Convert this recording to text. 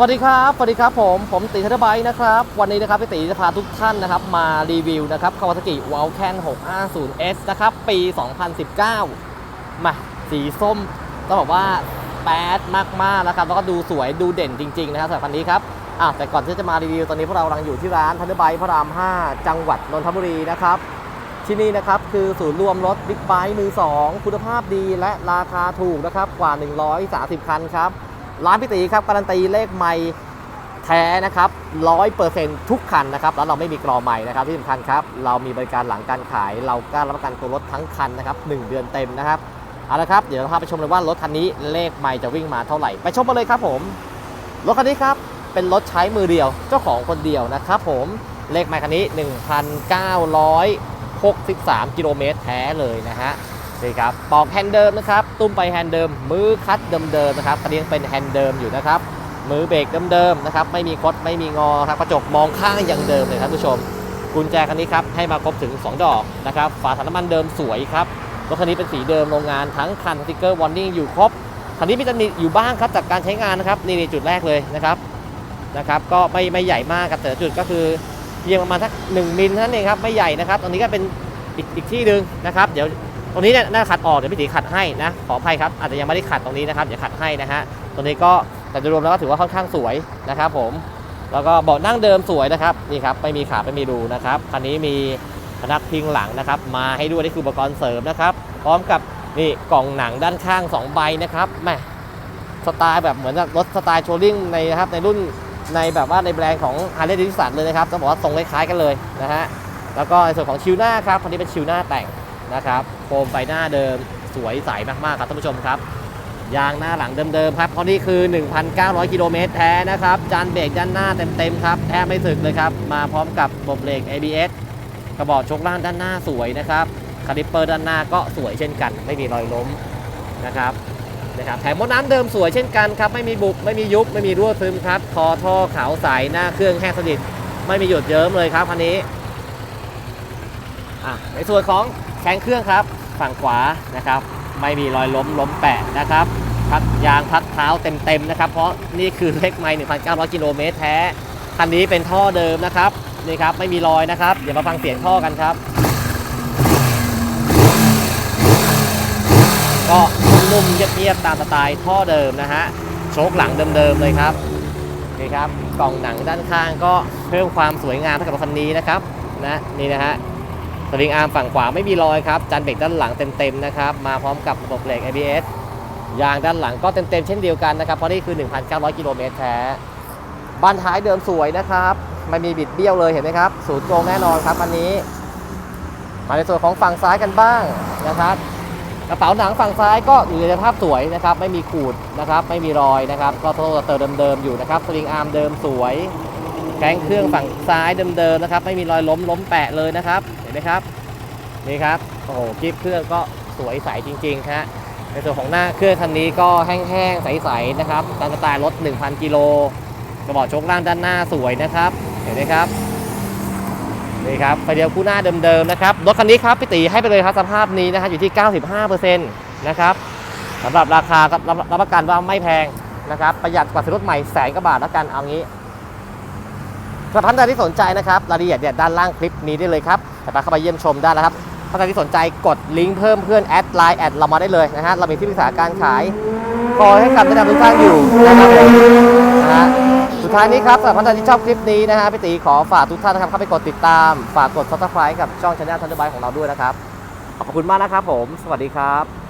สวัสดีครับ สวัสดีครับผม ผมตีทัตไบค์นะครับ วันนี้นะครับพี่ตีจะพาทุกท่านนะครับ มารีวิวนะครับ Kawasaki w a l c a n 650S นะครับ ปี 2019 มาสีส้มต้องบอกว่าแป๊ดมากๆนะครับ แล้วก็ดูสวยดูเด่นจริง ๆ นะครับสำหรับคันนี้ครับอะแต่ก่อนที่จะมารีวิว ตอนนี้พวกเรากำลังอยู่ที่ร้านทัตไบค์พระราม 5 จังหวัดนนทบุรีนะครับ ที่นี่นะครับคือศูนย์รวมรถบิ๊กไบค์มือ 2 คุณภาพดีและราคาถูกนะครับกว่า 130 คันครับ ร้านพี่ตีครับการันตีเลขไม่แท้นะครับร้อยเปอร์เซ็นต์ทุกคันนะครับ แล้วเราไม่มีกรอใหม่นะครับที่สำคัญครับ เรามีบริการหลังการขาย เรากล้ารับประกันตัวรถทั้งคันนะครับหนึ่งเดือนเต็มนะครับเอาละครับ เดี๋ยวเราพาไปชมเลยว่ารถคันนี้เลขไม่จะวิ่งมาเท่าไหร่ ไปชมมาเลยครับผม รถคันนี้ครับ เป็นรถใช้มือเดียว เจ้าของคนเดียวนะครับผม เลขไมค์คันนี้ 1,963 กิโลเมตรแท้เลยนะฮะ นี่ครับปอกแฮนด์เดิมนะครับ ตุ้มไปแฮนด์เดิม มือคัดเดิมๆนะครับคันนี้ยังเป็นแฮนด์เดิมอยู่นะครับ มือเบรกเดิมๆนะครับ ไม่มีคดไม่มีงอครับกระจกมองข้างอย่างเดิมเลยครับผู้ชม กุญแจคันนี้ครับให้มาครบถึง 2 ดอกนะครับ ฝาถังน้ำมันเดิมสวยครับ รถคันนี้เป็นสีเดิมโรงงานทั้งคันสติกเกอร์วอร์นิ่งอยู่ครบ คันนี้มีตำหนิอยู่บ้างครับจากการใช้งานนะครับนี่จุดแรกเลยนะครับนะครับ ก็ไม่ไม่ใหญ่มากครับแต่จุดก็คือเพียงประมาณสัก1มิลเท่านั้นเองครับไม่ใหญ่นะครับตรงนี้ก็เป็นอีกอีกที่หนึ่งนะครับ เดี๋ยว ตรงนี้เนี่ยน่าขัดออกเดี๋ยวพี่ตีขัดให้นะขออภัยครับอาจจะยังไม่ได้ขัดตรงนี้นะครับเดี๋ยวขัดให้นะฮะตรงนี้ก็แต่โดยรวมแล้วก็ถือว่าค่อนข้างสวยนะครับผมแล้วก็เบาะนั่งเดิมสวยนะครับนี่ครับไม่มีขาไม่มีรูนะครับคันนี้มีพนักพิงหลังนะครับ มาให้ด้วยนี่คืออุปกรณ์เสริมนะครับ พร้อมกับนี่กล่องหนังด้านข้าง 2 ใบนะครับแม่สไตล์แบบเหมือนกับรถสไตล์โชว์ลิ่งในนะครับในรุ่นในแบบว่าในแบรนด์ของ Harley Davidson เลยนะครับต้องบอกว่าทรงคล้ายๆกันเลยนะฮะแล้วก็ในส่วนของชิวหน้าครับคันนี้เป็นชิวหน้าแต่ง นะครับโคมไฟหน้าเดิมสวยใสมากๆครับท่านผู้ชมครับ ยางหน้าหลังเดิมๆครับเพราะนี่คือ 1,900 กิโลเมตรแท้นะครับจานเบรกด้านหน้าเต็มๆครับแทบไม่สึกเลยครับ มาพร้อมกับระบบเบรก ABS กระบอกชกล่างด้านหน้าสวยนะครับคาลิปเปอร์ด้านหน้าก็สวยเช่นกัน ไม่มีรอยล้มนะครับนะครับแถมมดน้ำเดิมสวยเช่นกันครับ ไม่มีบุบไม่มียุบ ไม่มีรั่วซึมครับ คอท่อขาวใสหน้าเครื่องแห้งสนิท ไม่มีหยดเยิ้มเลยครับคันนี้ อะในส่วนของแข้งเครื่องครับ ฝั่งขวานะครับ ไม่มีรอยล้มล้มแปะนะครับพักยางพักเท้าเต็มๆนะครับ เพราะนี่คือเลขไมล์1,900 กิโลเมตรแท้ คันนี้เป็นท่อเดิมนะครับนี่ครับไม่มีรอยนะครับ เดี๋ยวมาฟังเสียงท่อกันครับ ก็นุ่มเงียบๆตามสไตล์ท่อเดิมนะฮะโชคหลังเดิมๆเลยครับนี่ครับกล่องหนังด้านข้างก็เพิ่มความสวยงามให้กับคันนี้นะครับนะนี่นะฮะ สวิงอาร์มฝั่งขวาไม่มีรอยครับจานเบรกด้านหลังเต็มๆนะครับมาพร้อมกับระบบเบรก ABS ยางด้านหลังก็เต็มๆเช่นเดียวกันนะครับเพราะนี่คือ 1,900 กิโลเมตรแท้บานท้ายเดิมสวยนะครับไม่มีบิดเบี้ยวเลยเห็นไหมครับศูนย์ตรงแน่นอนครับอันนี้ มาในส่วนของฝั่งซ้ายกันบ้างนะครับกระเป๋าหนังฝั่งซ้ายก็อยู่ในสภาพสวยนะครับ ไม่มีขูดนะครับ ไม่มีรอยนะครับ ก็โทรเตอร์เดิมๆอยู่นะครับสวิงอาร์มเดิมสวยแข้งเครื่องฝั่งซ้ายเดิมๆนะครับ ไม่มีรอยล้มล้มแปะเลยนะครับ มครับ นี่ครับ โอ้โหคลิปเครื่องก็สวยใสจริงๆฮะในส่วนของหน้าเครื่องคันนี้ก็แห้งๆ ใสๆนะครับตามสไตล์รถ 1,000 กิโลกระบอกโชคล่างด้านหน้าสวยนะครับ เห็นไหมครับนี่ครับไฟเดียวคู่หน้าเดิมๆนะครับรถคันนี้ครับพี่ตีให้ไปเลยครับสภาพนี้นะฮะอยู่ที่ 95%นะครับสำหรับราคาก็รับรับประกันว่าไม่แพงนะครับประหยัดกว่าซื้อรถใหม่แสนกว่าบาทแล้วกันเอางี้ สำหรับท่านใดที่สนใจนะครับรายละเอียดเนี่ยด้านล่างคลิปนี้ได้เลยครับสามารถเข้าไปเยี่ยมชมได้แล้วครับท่านใดที่สนใจกดลิงก์เพิ่มเพื่อนแอดไลน์แอดเรามาได้เลยนะฮะเรามีที่ปรึกษาการขายคอยให้คำแนะนำทุกท่านอยู่นะครับผมนะฮะสุดท้ายนี้ครับสำหรับท่านใดที่ชอบคลิปนี้นะฮะพี่ตีขอฝากทุกท่านนะครับเข้าไปกดติดตาม ฝากกด subscribe กับช่องช anel ทันเดอร์ไบของเราด้วยนะครับขอบคุณมากนะครับผม สวัสดีครับ